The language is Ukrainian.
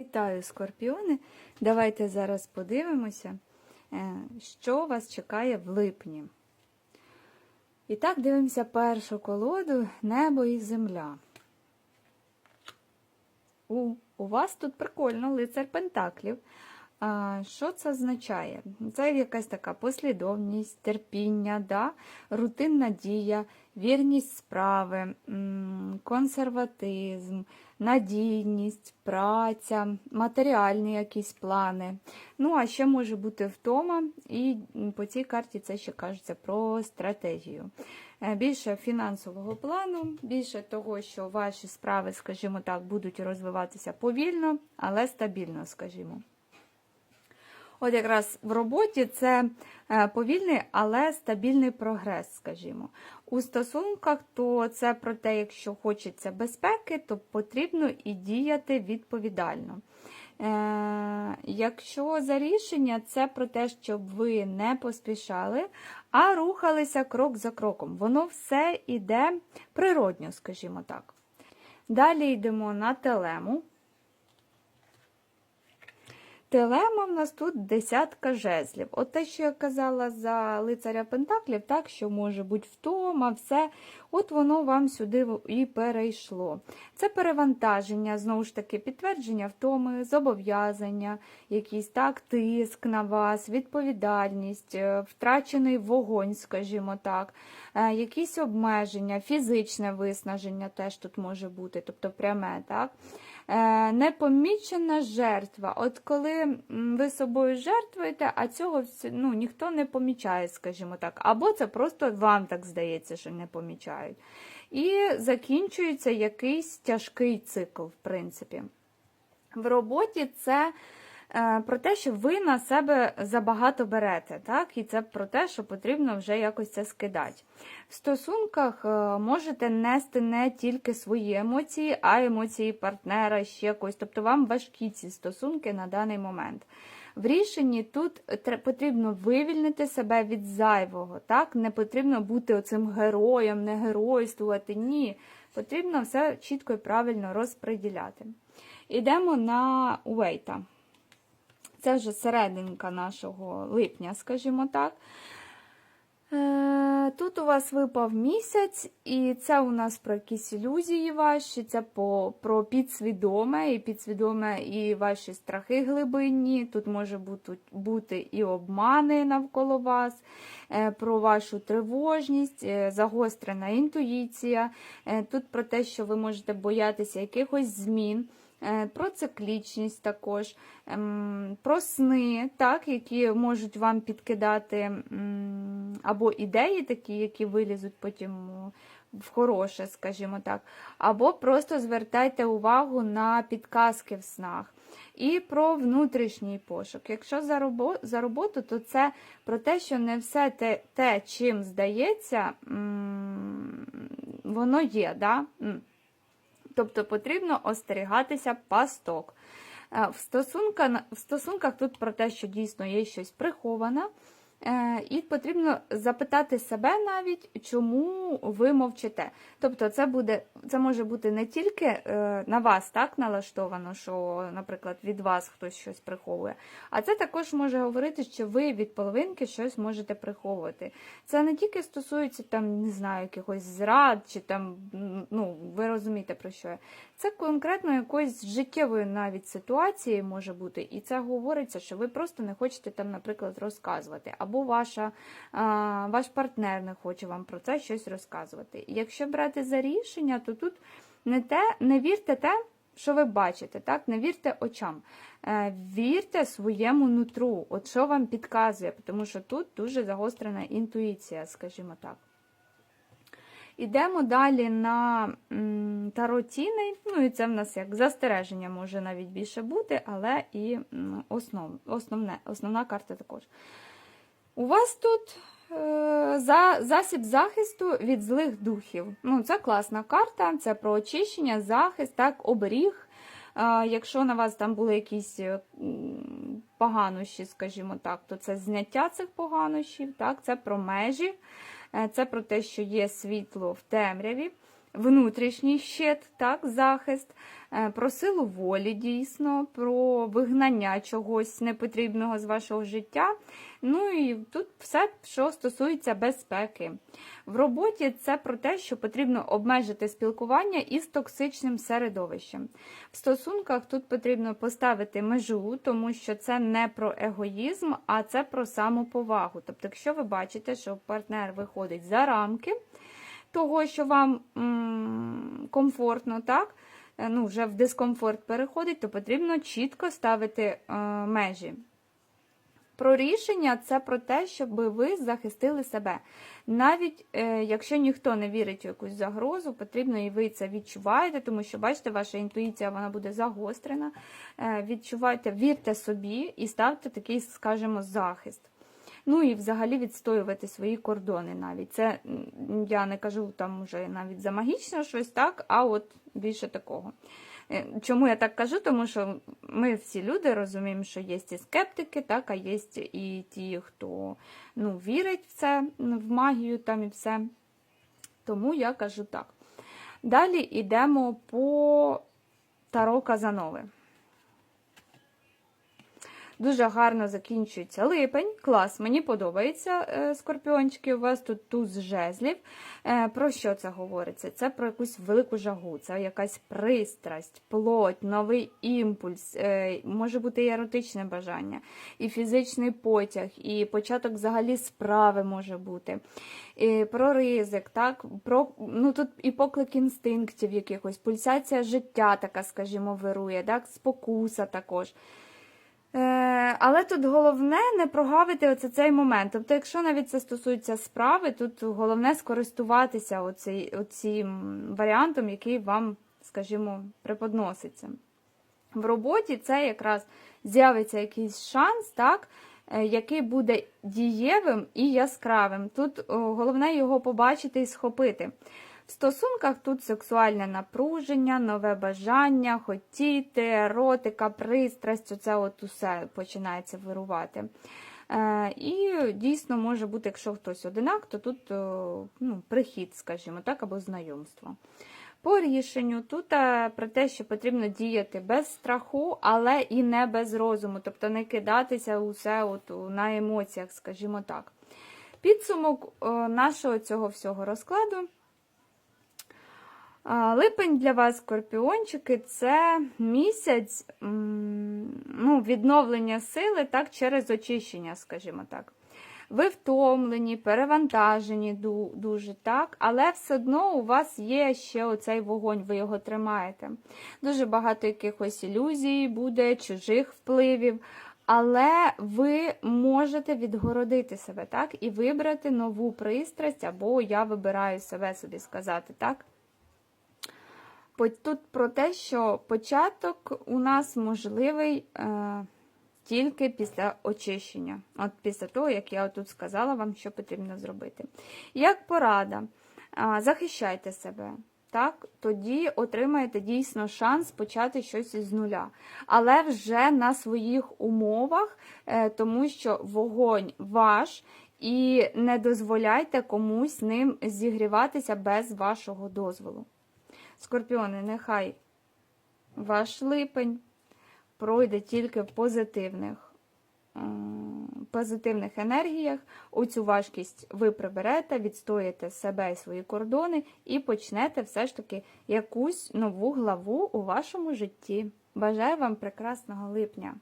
Вітаю, скорпіони! Давайте зараз подивимося, е, що вас чекає в липні. І так, дивимося першу колоду Небо і земля. У, у вас тут прикольно лицар Пентаклів. А, Що це означає? Це якась така послідовність, терпіння, да? рутинна дія, вірність справи, консерватизм, надійність, праця, матеріальні якісь плани. Ну, а ще може бути втома, і по цій карті це ще кажеться про стратегію. Е, Більше фінансового плану, більше того, що ваші справи, скажімо так, будуть розвиватися повільно, але стабільно, скажімо. От якраз в роботі це е, повільний, але стабільний прогрес, скажімо. У стосунках то це про те, якщо хочеться безпеки, то потрібно і діяти відповідально. Е, Якщо за рішення, це про те, щоб ви не поспішали, а рухалися крок за кроком. Воно все йде природньо, скажімо так. Далі йдемо на телему. Телема в нас тут десятка жезлів. От те, що я казала за лицаря Пентаклів, так, що може бути втома, все, от воно вам сюди і перейшло. Це перевантаження, знову ж таки, підтвердження втоми, зобов'язання, якийсь так, тиск на вас, відповідальність, е, втрачений вогонь, скажімо так, е, якісь обмеження, фізичне виснаження теж тут може бути, тобто пряме, так. Е, непомічена жертва. От коли ви собою жертвуєте, а цього ну, ніхто не помічає, скажімо так. Або це просто вам так здається, що не помічають. І закінчується якийсь тяжкий цикл, в принципі. В роботі це про те, що ви на себе забагато берете, так? і це про те, що потрібно вже якось це скидати. В стосунках е, можете нести не тільки свої емоції, а емоції партнера, ще когось. Тобто вам важкі ці стосунки на даний момент. В рішенні тут потрібно вивільнити себе від зайвого. Так? Не потрібно бути оцим героєм, не геройствувати. Ні. Потрібно все чітко і правильно розподіляти. Ідемо на Уейта. Це вже серединка нашого липня, скажімо так. Е, Тут у вас випав місяць, і це у нас про якісь ілюзії ваші, це по, про підсвідоме, і підсвідоме, і ваші страхи глибинні. Тут може бути, бути і обмани навколо вас, е, про вашу тривожність, е, загострена інтуїція. Тут про те, що ви можете боятися якихось змін. Е, Про циклічність також, ем, про сни, так, які можуть вам підкидати або ідеї такі, які вилізуть потім в хороше, скажімо так, або просто звертайте увагу на підказки в снах. І про внутрішній пошук. Якщо за робо- за роботу, то це про те, що не все те, те чим здається, воно є. Да? Тобто потрібно остерігатися пасток. Е, В, стосунках, в стосунках тут про те, що дійсно є щось приховане, і потрібно запитати себе навіть, чому ви мовчите. Тобто, це буде, це може бути не тільки е, на вас так налаштовано, що, наприклад, від вас хтось щось приховує, а це також може говорити, що ви від половинки щось можете приховувати. Це не тільки стосується там, не знаю, якихось зрад, чи там, ну, ви розумієте про що я. Це конкретно якоїсь життєвої навіть ситуації може бути, і це говориться, що ви просто не хочете там, наприклад, розказувати, або ваша, ваш партнер не хоче вам про це щось розказувати. І якщо брати за рішення, то тут не те, не вірте те, що ви бачите, так? Не вірте очам. Е, Вірте своєму нутру, от що вам підказує, тому що тут дуже загострена інтуїція, скажімо так. Ідемо далі на таротіни. Ну і це в нас як застереження може навіть більше бути, але і основ, основне, основна карта також. У вас тут е, за, засіб захисту від злих духів. Ну, Це класна карта, це про очищення, захист, так, оберіг. Якщо на вас там були якісь е, поганощі, скажімо так, то це зняття цих поганощів, так, це про межі. Е, Це про те, що є світло в темряві. внутрішній щит, так, захист, е, про силу волі дійсно, про вигнання чогось непотрібного з вашого життя. Ну і тут все, що стосується безпеки. В роботі це про те, що потрібно обмежити спілкування із токсичним середовищем. В стосунках тут потрібно поставити межу, тому що це не про егоїзм, а це про самоповагу. Тобто, якщо ви бачите, що партнер виходить за рамки того, що вам комфортно, так? е, Ну, вже в дискомфорт переходить, то потрібно чітко ставити е, межі. Про рішення це про те, щоб ви захистили себе. Навіть е, якщо ніхто не вірить у якусь загрозу, потрібно і ви це відчуваєте, тому що, бачите, ваша інтуїція вона буде загострена. Е, відчувайте, вірте собі і ставте такий, скажімо, захист. Ну і взагалі відстоювати свої кордони навіть. Це я не кажу там уже навіть за магічно щось, так, а от більше такого. Е, Чому я так кажу? Тому що ми всі люди розуміємо, що є і скептики, так, а є і ті, хто ну, вірить в це, в магію там і все. Тому я кажу так. Далі йдемо по Таро Казанови. Дуже гарно закінчується липень. Клас, мені подобається е, скорпіончики. У вас тут туз жезлів. Е, Про що це говориться? Це про якусь велику жагу, це якась пристрасть, плоть, новий імпульс, е, може бути і еротичне бажання, і фізичний потяг, і початок взагалі справи може бути. І про ризик, так? Про, ну, тут і поклик інстинктів якихось, пульсація життя, така, скажімо, вирує, так? спокуса також. Е, але тут головне не прогавити оце цей момент. Тобто, якщо навіть це стосується справи, тут головне скористуватися оцей, оцим варіантом, який вам, скажімо, преподноситься. В роботі це якраз з'явиться якийсь шанс, так, е, який буде дієвим і яскравим. Тут головне його побачити і схопити. В стосунках тут сексуальне напруження, нове бажання, хотіти, еротика, пристрасть, оце от усе починається вирувати. Е, і дійсно може бути, якщо хтось одинак, то тут о, ну, прихід, скажімо так, або знайомство. По рішенню тут е, про те, що потрібно діяти без страху, але і не без розуму, тобто не кидатися усе от на емоціях, скажімо так. Підсумок е, нашого цього всього розкладу. Липень для вас, скорпіончики, це місяць ну, відновлення сили так, через очищення, скажімо так. Ви втомлені, перевантажені дуже, так, але все одно у вас є ще оцей вогонь, ви його тримаєте. Дуже багато якихось ілюзій буде, чужих впливів. Але ви можете відгородити себе, так, і вибрати нову пристрасть, або я вибираю себе собі сказати, так. Тут про те, що початок у нас можливий е, тільки після очищення. От після того, як я тут сказала вам, що потрібно зробити. Як порада, е, захищайте себе. Так, тоді отримаєте дійсно шанс почати щось із нуля. Але вже на своїх умовах, е, тому що вогонь ваш, і не дозволяйте комусь ним зігріватися без вашого дозволу. Скорпіони, нехай ваш липень пройде тільки в позитивних, позитивних енергіях. Оцю важкість ви приберете, відстоїте себе і свої кордони і почнете все ж таки якусь нову главу у вашому житті. Бажаю вам прекрасного липня!